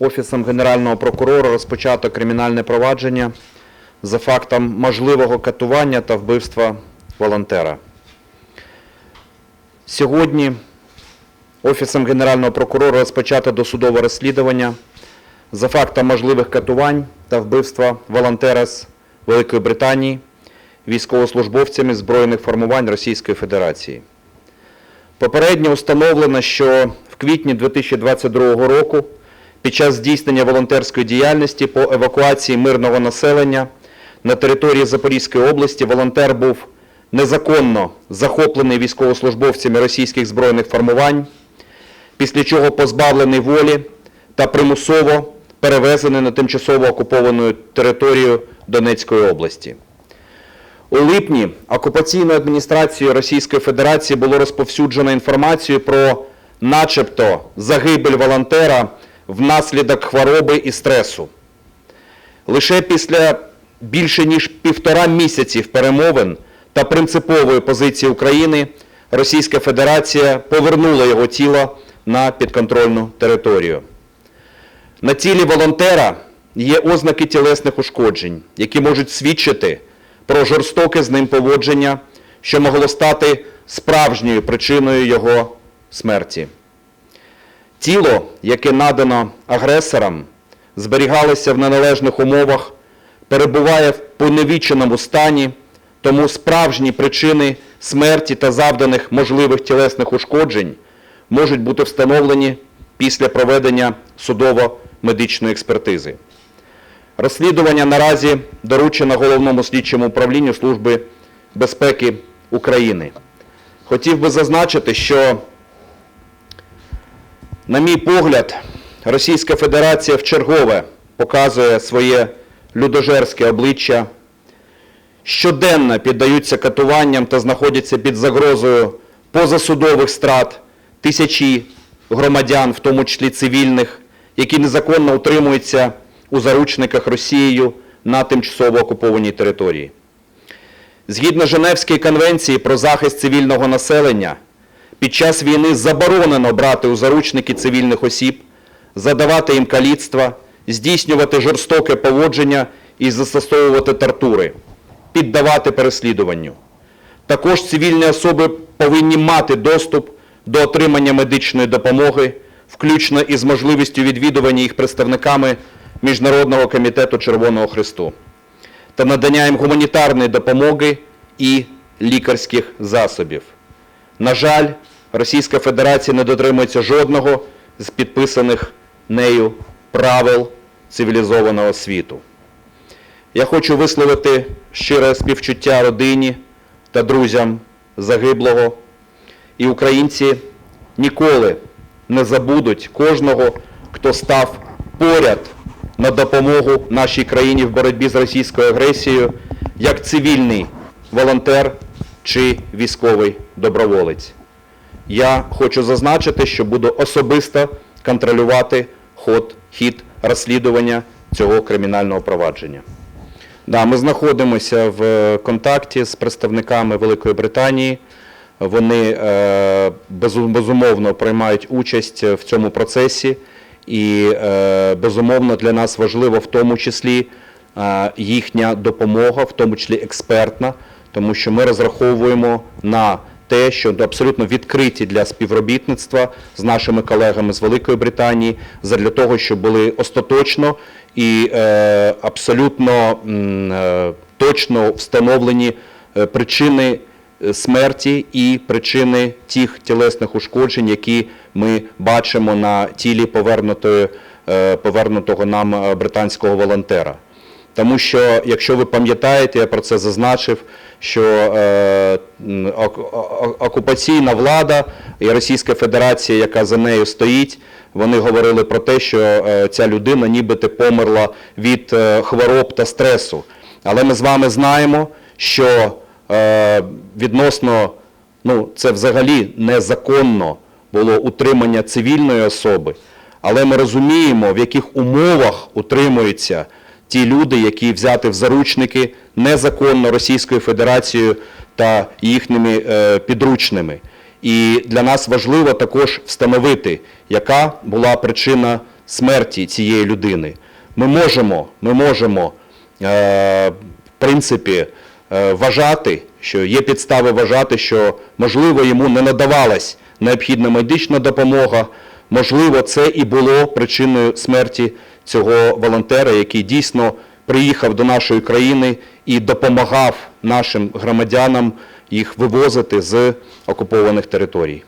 Офісом Генерального прокурора розпочато кримінальне провадження за фактом можливого катування та вбивства волонтера. Сьогодні Офісом Генерального прокурора розпочато досудове розслідування за фактом можливих катувань та вбивства волонтера з Великої Британії військовослужбовцями Збройних формувань Російської Федерації. Попередньо установлено, що в квітні 2022 року під час здійснення волонтерської діяльності по евакуації мирного населення на території Запорізької області волонтер був незаконно захоплений військовослужбовцями російських збройних формувань, після чого позбавлений волі та примусово перевезений на тимчасово окуповану територію Донецької області. У липні окупаційною адміністрацією Російської Федерації було розповсюджено інформацію про начебто загибель волонтера внаслідок хвороби і стресу. Лише після більше ніж півтора місяців перемовин та принципової позиції України Російська Федерація повернула його тіло на підконтрольну територію. На тілі волонтера є ознаки тілесних ушкоджень, які можуть свідчити про жорстоке з ним поводження, що могло стати справжньою причиною його смерті. Тіло, яке надано агресорам, зберігалося в неналежних умовах, перебуває в поневіченому стані, тому справжні причини смерті та завданих можливих тілесних ушкоджень можуть бути встановлені після проведення судово-медичної експертизи. Розслідування наразі доручено Головному слідчому управлінню Служби безпеки України. Хотів би зазначити, що, на мій погляд, Російська Федерація вчергове показує своє людожерське обличчя, щоденно піддаються катуванням та знаходяться під загрозою позасудових страт тисячі громадян, в тому числі цивільних, які незаконно утримуються у заручниках Росією на тимчасово окупованій території. Згідно Женевської конвенції про захист цивільного населення, під час війни заборонено брати у заручники цивільних осіб, задавати їм каліцтва, здійснювати жорстоке поводження і застосовувати тортури, піддавати переслідуванню. Також цивільні особи повинні мати доступ до отримання медичної допомоги, включно із можливістю відвідування їх представниками Міжнародного комітету Червоного Христу та надання їм гуманітарної допомоги і лікарських засобів. На жаль, Російська Федерація не дотримується жодного з підписаних нею правил цивілізованого світу. Я хочу висловити щире співчуття родині та друзям загиблого. І українці ніколи не забудуть кожного, хто став поряд на допомогу нашій країні в боротьбі з російською агресією, як цивільний волонтер чи військовий доброволець. Я хочу зазначити, що буду особисто контролювати ход, хід розслідування цього кримінального провадження. Да, ми знаходимося в контакті з представниками Великої Британії. Вони е, безумовно приймають участь в цьому процесі, і е, безумовно для нас важливо в тому числі е, їхня допомога, в тому числі експертна, тому що ми розраховуємо на те, що абсолютно відкриті для співробітництва з нашими колегами з Великої Британії, задля того, щоб були остаточно і е, абсолютно е, точно встановлені е, причини е, смерті і причини тих тілесних ушкоджень, які ми бачимо на тілі повернутої, е, повернутого нам е, британського волонтера. Тому що, якщо ви пам'ятаєте, я про це зазначив, що е, окупаційна влада і Російська Федерація, яка за нею стоїть, вони говорили про те, що е, ця людина нібито померла від е, хвороб та стресу. Але ми з вами знаємо, що е, відносно, ну це взагалі незаконно було утримання цивільної особи, але ми розуміємо, в яких умовах утримуються ті люди, які взяті в заручники незаконно Російською Федерацією та їхніми е, підручними. І для нас важливо також встановити, яка була причина смерті цієї людини. Ми можемо, ми можемо е, в принципі, е, вважати, що є підстави вважати, що можливо йому не надавалась необхідна медична допомога. Можливо, це і було причиною смерті цього волонтера, який дійсно приїхав до нашої країни і допомагав нашим громадянам їх вивозити з окупованих територій.